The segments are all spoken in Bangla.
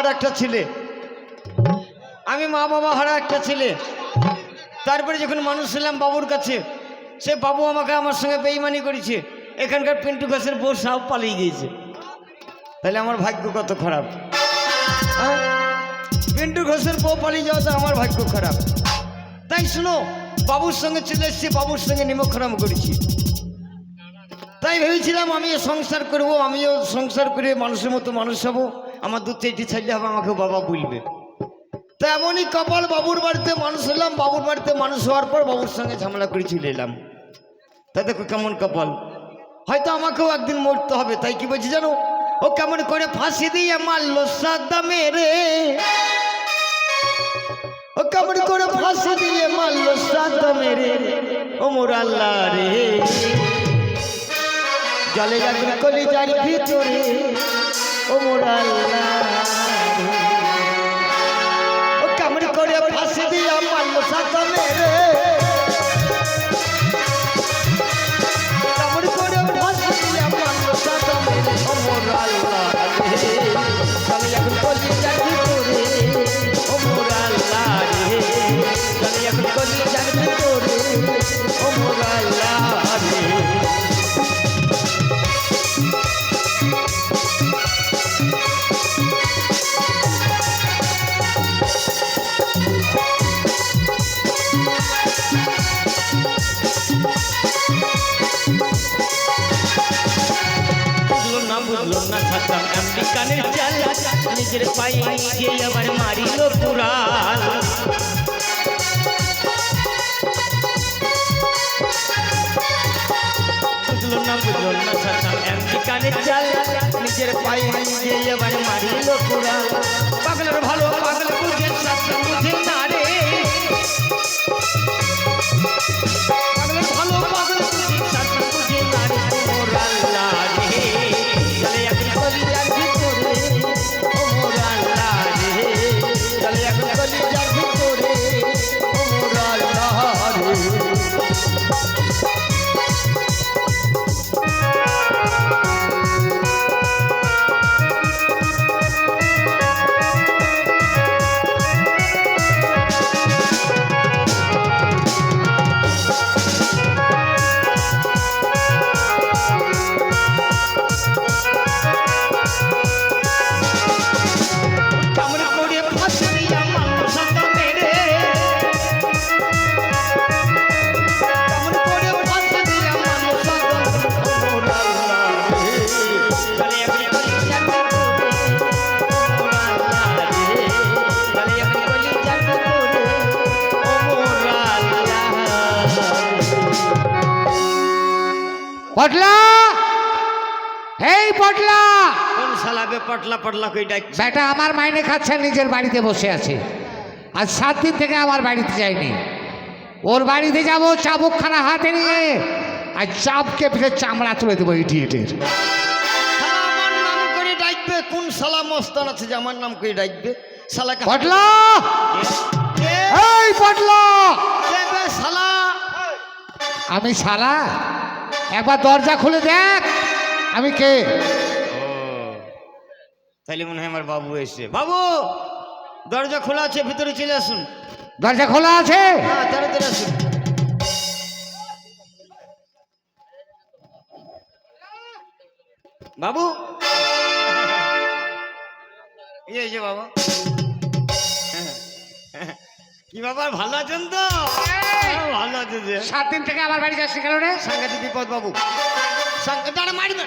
হারা একটা ছেলে। আমি মা বাবা হারা একটা ছেলে। তারপরে যখন মানুষ ছিলাম বাবুর কাছে, সে বাবু আমাকে আমার সঙ্গে বেইমানি করেছে। এখানকার পিন্টু গাছের বউ সাহ পালিয়ে গিয়েছে। তাহলে আমার ভাগ্য কত খারাপ? হ্যাঁ? পিন্টু ঘোষের বউ পালিয়ে যাওয়াতে আমার ভাগ্য খারাপ। তাই শুনো, বাবুর সঙ্গে চলে এসেছি, বাবুর সঙ্গে নিমক্ষরাম করেছি। তাই ভেবেছিলাম আমিও সংসার করব, আমিও সংসার করে মানুষের মতো মানুষ হব। আমার দু চারটি ছেলে হবে আমাকে বাবা বলবে। তা এমনই কপাল বাবুর বাড়িতে মানুষ হলাম বাবুর বাড়িতে মানুষ হওয়ার পর বাবুর সঙ্গে ঝামেলা করে চলে এলাম। তা দেখো কেমন কপাল। হয়তো আমাকেও একদিন মরতে হবে, তাই কি বলছি জানো? ও কেমন করে ফাঁসি দিয়ে মারলো সাদা মেরে ও কেমন করে ফাঁসি দিয়ে মারলো সাদা মেরে ও মোর আল্লাহ রে। জলে যাবে কলি যার ভিতরে। ও মোর আল্লাহ। রে। ও কেমন করে ফাঁসি দিয়ে মারলো সাদা মেরে কেমন করে ফাঁসি দিয়ে মারলো সাদা মেরে ও মোর আল্লাহ রে। জলে যাবে কলি যার ভিতরে ও মোর আল্লাহ রে। জলে যাবে কলি বুঝলো নিজের পায়ে গিয়ে আবার মারিল পুরাল নিজের পায়ে গিয়ে আবার মারিল পুরাল পটলা? এই পটলা! কোন সালাবে পটলা পটলা কই ডাকছে? বেটা আমার মাইনে খাচ্ছে নিজের বাড়িতে বসে আছে। আজ সাত দিন থেকে আমার বাড়িতে যায়নি। ওর বাড়িতে যাব চাবুকখানা হাতে নিয়ে। আর চাপকে পিঠে চামড়া তুলে দেবো ইডিয়েটের আমার নাম করে ডাকবে কোন সালা মস্তান আছে যে আমার নাম করে ডাকবে? শালাকে পটলা? এই পটলা! বে আমি শালা? একবার দরজা খুলে দেখ আমি কে? তাহলে মনে হয় আমার বাবু এসে বাবু দরজা খোলা আছে ভিতরে চলে আসুন। দরজা খোলা আছে? হ্যাঁ তাড়াতাড়ি আসুন। বাবু? এই যে বাবা। কি ব্যাপার ভালো আছেন তো? ভালো আছে যে। সাত দিন থেকে আমার বাড়ি যাচ্ছি কেন রে? সাংঘাতিক বিপদ বাবু। মারবে।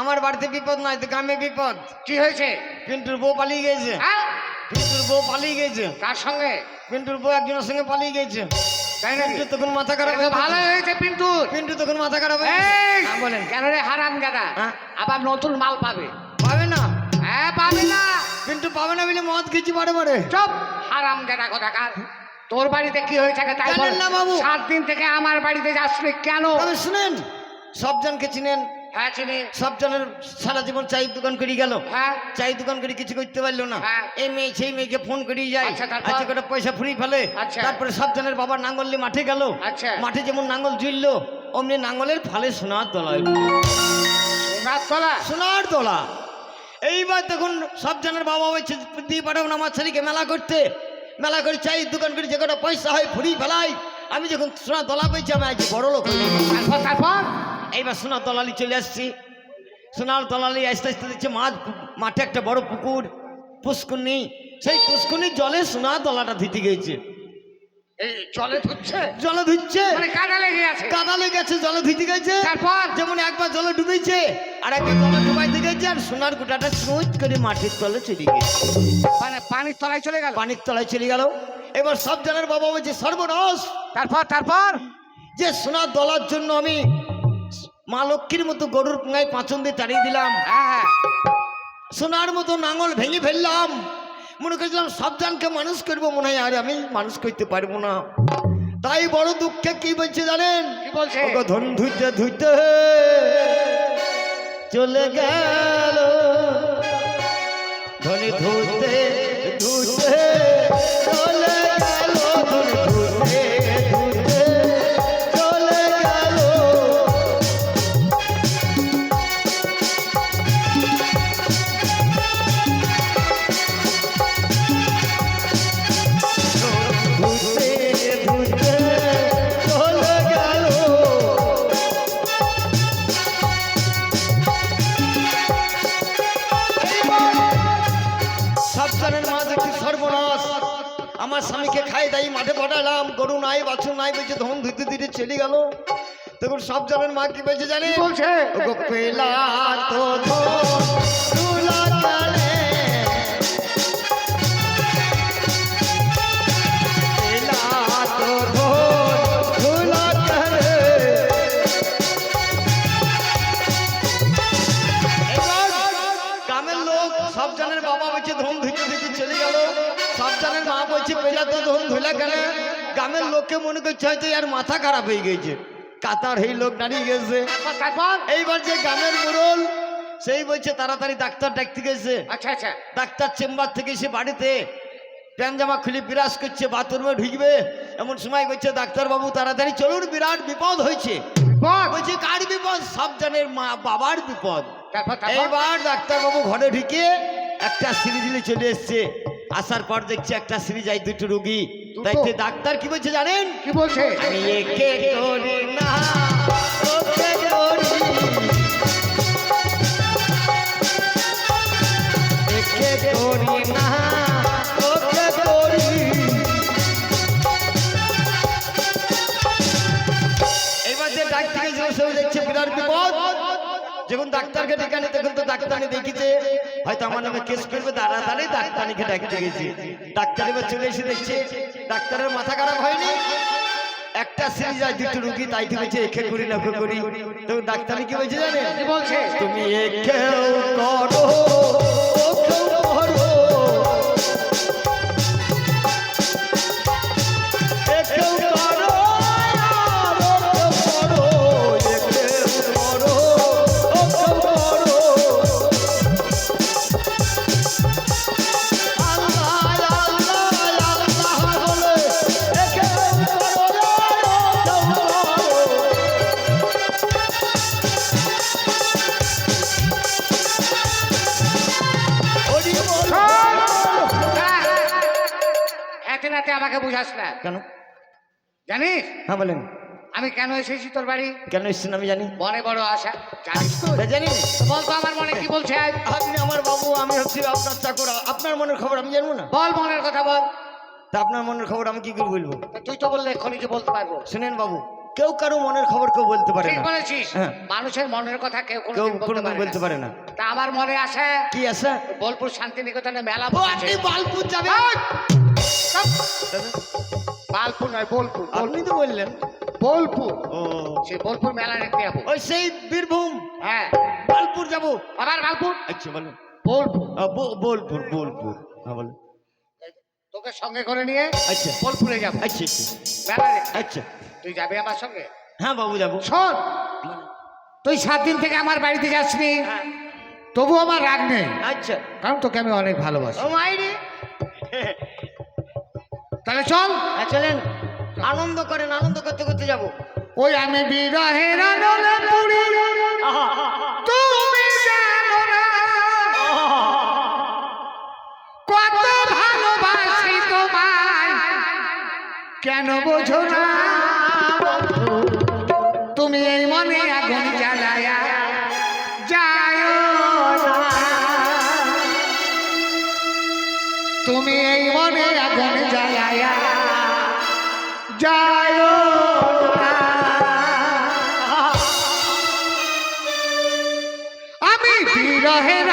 আমার বাড়িতে বিপদ নয় তো গ্রামে বিপদ। কি হয়েছে? পিন্টুর বউ পালিয়ে গেছে। হ্যাঁ? পিন্টুর বউ পালিয়ে গেছে। কার সঙ্গে? পিন্টুর বউ একজনের সঙ্গে পালিয়ে গেছে। পিন্টু তখন মাথা খারাপ ভালো হয়েছে পিন্টুর। পিন্টু তখন মাথা খারাপ হয়ে বলেন। কেন রে হারাম গাদা হ্যাঁ? আবার নতুন মাল পাবে। পাবে না। পিন্টু পাবে না বলে মদ খেয়েছি বারে বারে। চুপ। হারাম গাদা কোথাকার তোর বাড়িতে কি হয়েছে তাই বল। না বাবু। সাত দিন থেকে আমার বাড়িতে যাচ্ছিলি কেন? তবে শুনেন সব জনকে চিনেন। হ্যাঁ চিনি। সব জনের সারা জীবন চায়ের দোকান করে গেল। হ্যাঁ। চায়ের দোকান করে কিছু করতে পারল না। হ্যাঁ। এই মেয়ে সেই মেয়েকে ফোন করে যায়। আচ্ছা, করে পয়সা ফুরি ফেলে। আচ্ছা। তারপরে সব জনের বাবা নাঙ্গল নিয়ে মাঠে গেল। আচ্ছা। মাঠে যেমন নাঙ্গল জুড়লো অমনি নাঙ্গলের ফালে সোনার দলায় সোনার তলা? সোনার তোলা। এইবার দেখুন সব জনের বাবা বলছে দিয়ে পাঠাবো আমার ছেলেকে মেলা করতে। মেলা করে চাই দোকান করে যে কটা পয়সা হয় ফুরি ফেলাই। আমি যখন সোনার তলা পেয়েছি আমি আজ বড় লোক। তারপর তারপর? এইবার সোনার দলালি চলে আসছি। সোনার দলালি আস্তে আস্তে দেখছি মাছ মাঠে একটা বড় পুকুর পুষ্কুনি সেই পুষ্কুনির জলে সোনার তলাটা ধুতে গেছে এই জলে ধুচ্ছে? জলে ধুচ্ছে মানে কাদা লেগে আছে? কাদা লেগেছে জলে ধুতে গেছে তারপর? যেমন একবার জলে ডুবেছে আর একবার জলে গেছে আর সোনার গোটাটা সুইচ করে মাটির তলে চলে গেছে মানে পানির তলায় চলে গেল? পানির তলায় চলে গেল। এবার সব জনের বাবা বলছে সর্বনাশ! তারপর তারপর? যে সোনার দলার জন্য আমি মা লক্ষ্মীর মতো গরুর পুঙ্গায় পাঁচন দিয়ে তাড়িয়ে দিলাম। হ্যাঁ হ্যাঁ। সোনার মতো নাঙল ভেঙে ফেললাম। মনে করেছিলাম সাবধানকে মানুষ করব মনে হয় আর আমি মানুষ করতে পারব না। তাই বড় দুঃখে কি বলছে জানেন? কি বলছে? ধন ধুইতে ধুইতে চলে গেল। ধনী ধুতে ধুতে চলে গেল ধুতে বাছুর নাই বলছে ধন ধুতে ধুতে চলে গেল। তখন সাবধানের মা কি বলছে জানি? বলছে? পেলা তো সব বাবা বলছে ধন ধুইতে ধুইতে চলে গেল। সব মা বলছে পেলা তো ধন ধুলা কেন? গ্রামের লোককে মনে করছে হয়তো আর মাথা খারাপ হয়ে গেছে। কাতার এই লোক দাঁড়িয়ে গেছে। তারপর এইবার যে গ্রামের মুরল সেই বলছে তাড়াতাড়ি ডাক্তার ডাকতে গেছে। আচ্ছা আচ্ছা। ডাক্তার চেম্বার থেকে এসে বাড়িতে প্যান জামা খুলে বিরাজ করছে বাথরুমে ঢুকবে। এমন সময় বলছে ডাক্তারবাবু তাড়াতাড়ি চলুন বিরাট বিপদ হয়েছে। বল বলছে কার বিপদ? সব জানের মা বাবার বিপদ। এইবার ডাক্তারবাবু ঘরে ঢুকে একটা সিরিজ নিয়ে চলে এসছে। আসার পর দেখছি একটা সিরিজ আই দুটো রুগী। দুটো? তাই তে ডাক্তার কি বলছে জানেন? কি বলছে? আমি একে করি না ওকে করি। একে করি না ওকে করি। এবার যে ডাক্তার গেছিল সেও দেখছে বিরাট বিপদ। যখন ডাক্তারকে ডেকে তখন তো ডাক্তারনি দেখিছে হয়তো আমার নামে কেস করবে তাড়াতাড়ি ডাক্তারনিকে ডাকতে গেছি ডাক্তার এবার চলে এসে দেখছে ডাক্তারের মাথা খারাপ হয়নি? একটা সিরিজ আর দুটো রুগী তাই তুমি বলছে একে করি না ওকে করি। তো ডাক্তারই কি বলছে জানেন? কি বলছে? তুমি একেও করো। আমাকে বুঝাস না। কেন? জানিস? হ্যাঁ বলেন। আমি কেন এসেছি তোর বাড়ি? কেন এসছেন আমি জানি। মনে বড় আশা। জানিস তো? জানি। বল তো আমার মনে কি বলছে? আপনি আমার বাবু আমি হচ্ছি আপনার চাকর। আপনার মনের খবর আমি জানব না? বল মনের কথা বল। তা আপনার মনের খবর আমি কি করে বলব? তুই তো বললে এক্ষুনি যে বলতে পারব। শুনেন বাবু কেউ কারও মনের খবর কেউ বলতে পারে না। বলেছিস। হ্যাঁ। মানুষের মনের কথা কেউ বলতে কোনো পারে বলতে না। পারে না। তা আমার মনে আসে। কি আছে বোলপুর শান্তিনিকেতনে মেলা আপনি বালপুর যাবেন? বালপুর নয় বোলপুর আপনি তো বললেন। বোলপুর। ও। সেই বোলপুর মেলা দেখতে যাব? ওই সেই বীরভূম। হ্যাঁ। বালপুর যাব। আবার বালপুর? আচ্ছা বলেন। বোলপুর। বোলপুর বোলপুর। হ্যাঁ বলেন। তোকে সঙ্গে করে নিয়ে আচ্ছা। বোলপুরে যাব। আচ্ছা আচ্ছা। মেলা আচ্ছা। তুই যাবি আমার সঙ্গে? হ্যাঁ বাবু যাব। শোন। তুই সাত দিন থেকে আমার বাড়িতে যাসনি। তবু আমার রাগ নেই। আচ্ছা। কারণ তোকে আমি অনেক ভালোবাসি। ও মাইরে। তাহলে চল। হ্যাঁ, চলেন। আনন্দ করেন আনন্দ করতে করতে যাব। ওই আমি বিরহের তুমি কত ভালোবাসি তোমায়। কেন বোঝো না? তুমি এই মনে আগুন জ্বালায়া। যায় আমি বিরহের